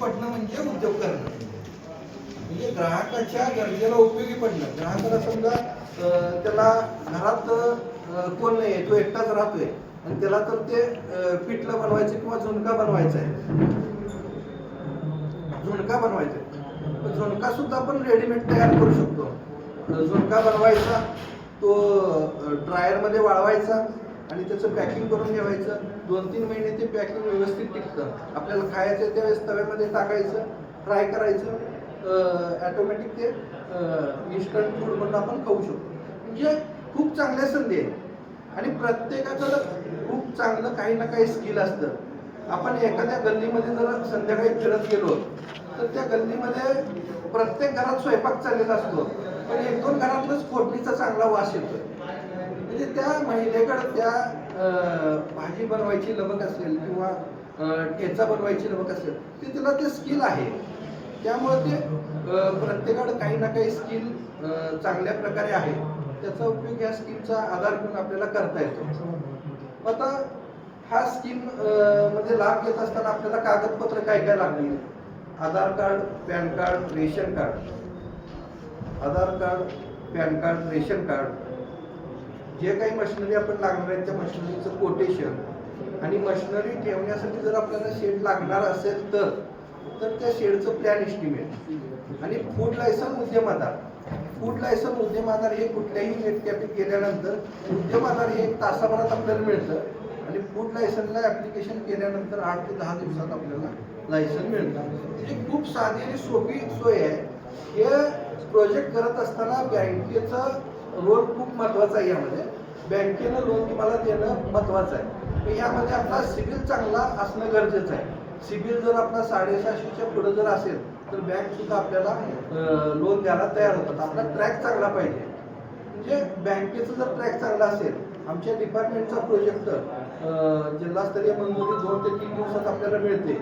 पडणं म्हणजे उद्योग करणं म्हणजे ग्राहकाच्या गरजेला उपयोगी पडणं. ग्राहकाला समजा त्याला घरात कोण नाही तो एकटाच राहतोय. आणि त्याला तर ते पिठलं बनवायचं किंवा झुणका बनवायचा आहे. झुणका बनवायचा आहे. झुणका सुद्धा आपण रेडीमेड तयार करू शकतो. झुणका बनवायचा तो ड्रायरमध्ये वाळवायचा आणि त्याचं पॅकिंग करून ठेवायचं. दोन तीन महिने ते पॅकिंग व्यवस्थित टिकतं. आपल्याला खायचं त्यावेळेस तव्यामध्ये टाकायचं फ्राय करायचं ॲटोमॅटिक ते इन्स्टंट फूड म्हणून आपण खाऊ शकतो. म्हणजे खूप चांगल्या संधी आहेत. आणि प्रत्येकाचं खूप चांगलं काही ना काही स्किल असतं. आपण एखाद्या गल्लीमध्ये जर संध्याकाळी फिरत गेलो तर त्या गल्लीमध्ये प्रत्येक घरात स्वयंपाक चाललेला असतो. पण एक दोन घरातलंच फोडणीचा चांगला वास येतो म्हणजे त्या महिलेकडे त्या भाजी बनवायची लवक असेल किंवा ठेचा बनवायची लवक असेल ते तिला ते स्किल आहे. त्यामुळे ते प्रत्येकाकडे काही ना काही स्किल चांगल्या प्रकारे आहे. त्याचा उपयोग या स्कीमचा आधार घेऊन आपल्याला करता येतो. आता हा स्कीममध्ये लाभ घेत असताना आपल्याला कागदपत्र काय काय लागतील? Aadhaar card PAN card ration card. Aadhaar card PAN card ration card. जे काही मशिनरी आपण लागणार आहेत त्या मशिनरीचं कोटेशन आणि मशिनरी ठेवण्यासाठी जर आपल्याला शेड लागणार असेल तर तर त्या शेडचं प्लॅन इस्टिमेट आणि food licence Udyam Aadhaar. Food licence Udyam आधार हे कुठल्याही नेट कॅफेत गेल्यानंतर उद्यम आधार हे एक तासाभरात आपल्याला मिळतं. आणि फूड लायसनला ऍप्लिकेशन केल्यानंतर आठ ते दहा दिवसात आपल्याला लायसन मिळतं. ही खूप साधी आणि सोपी सोय आहे. हे प्रोजेक्ट करत असताना बँकेचं रोल खूप महत्त्वाचा आहे यामध्ये. बँकेनं लोन तुम्हाला देणं महत्वाचं आहे. यामध्ये आपला सिबिल चांगला असणं गरजेचं आहे. सिबिल जर आपला साडेसहाशेच्या पुढे जर असेल तर बँक सुद्धा आपल्याला लोन द्यायला तयार होतात. आपला ट्रॅक चांगला पाहिजे. म्हणजे बँकेचं जर ट्रॅक चांगला असेल आमच्या डिपार्टमेंटचा प्रोजेक्ट जिल्हास्तरीय मंजुरी दोन ते तीन दिवसात आपल्याला मिळते.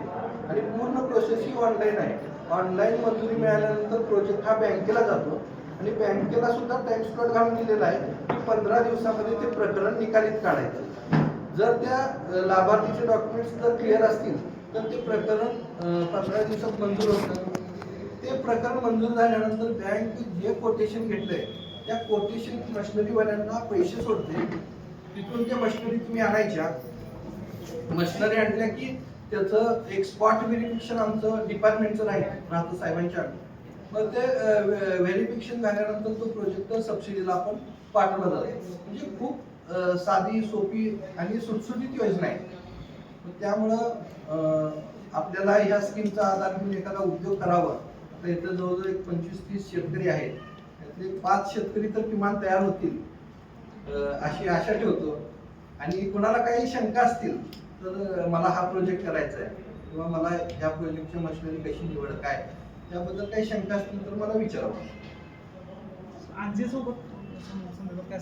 आणि पूर्ण प्रोसेस ही ऑनलाईन आहे. ऑनलाईन मंजुरी मिळाल्यानंतर प्रोजेक्ट हा बँकेला जातो. आणि बँकेला सुद्धा टाइम स्लॉट घालून दिलेला आहे की पंधरा दिवसामध्ये ते प्रकरण निकालीत काढायचं. जर त्या लाभार्थीचे डॉक्युमेंट्स जर क्लिअर असतील तर ते प्रकरण पंधरा दिवसात मंजूर होतं. ते प्रकरण मंजूर झाल्यानंतर बँक जे कोटेशन घेतलंय त्या कोटेशन मशिनरीवाल्यांना पैसे सोडते. तिथून त्या मशिनरी तुम्ही आणायच्या. मशिनरी आणल्या की त्याचं एक स्पॉट व्हेरिफिकेशन आमचं डिपार्टमेंटचं राहील राहतं साहेबांच्या. मग ते व्हेरिफिकेशन झाल्यानंतर तो प्रोजेक्ट सबसिडीला आपण पाठवला जातो. म्हणजे खूप साधी सोपी आणि सुटसुटीत योजना आहे. त्यामुळं आपल्याला ह्या स्कीमचा आधार घेऊन एखादा उद्योग करावा. तर इथं जवळजवळ एक पंचवीस तीस शेतकरी आहेत. त्यातले पाच शेतकरी तर किमान तयार होतील. अशी आशा ठेवतो. आणि कुणाला काही शंका असतील तर मला हा प्रोजेक्ट करायचा आहे. किंवा मला ह्या प्रोजेक्टच्या मशिनरी कशी निवड काय? त्याबद्दल काही शंका असतील तर मला विचारावं. अंजीर सोबत संदर्भात काय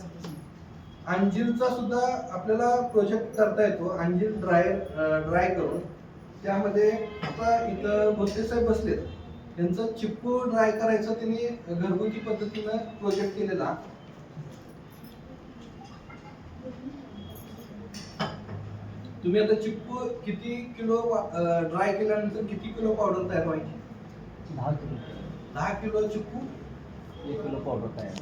अंजीरचा सुद्धा आपल्याला प्रोजेक्ट करता येतो. अंजीर ड्राय ड्राय करून. त्यामध्ये आता इथं भोसले साहेब बसलेत. त्यांचं चिप्पू ड्राय करायचं त्यांनी घरगुती पद्धतीनं प्रोजेक्ट केलेला. तुम्ही आता चिप्पू किती किलो ड्राय केल्यानंतर किती किलो पावडर तयार व्हायची? दहा किलो. दहा किलो चिप्पू एक किलो पावडर तयार.